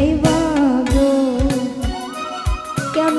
যাইবা গো কেন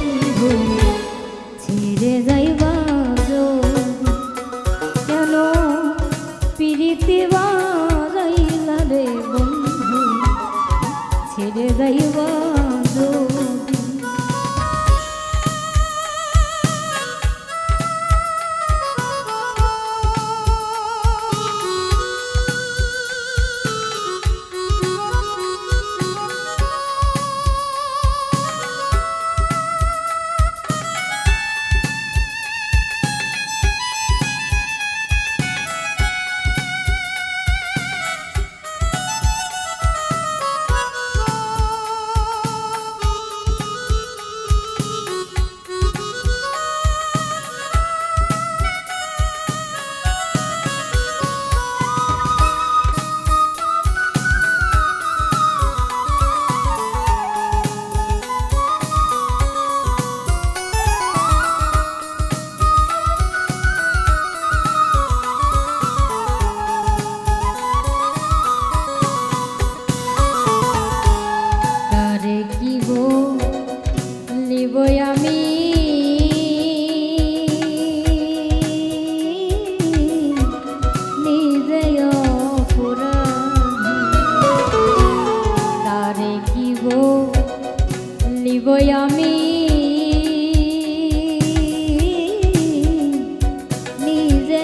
দো আমি। নিজে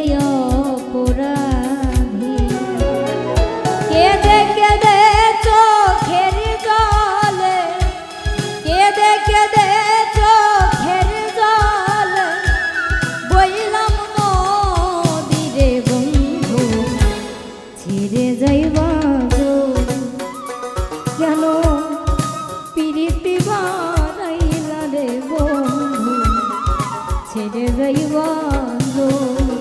seni veriyorum.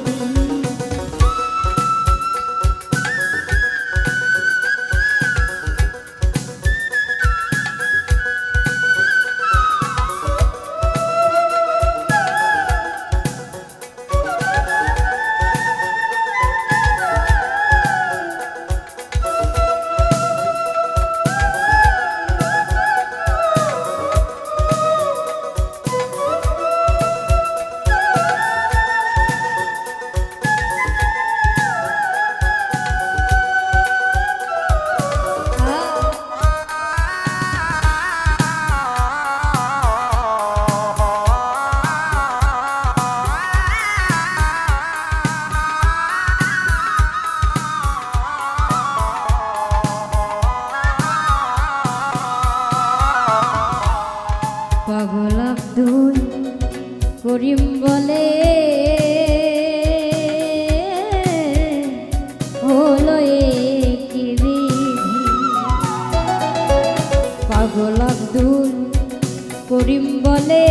করিম বলে হলো পাগল আব্দুল করিম বলে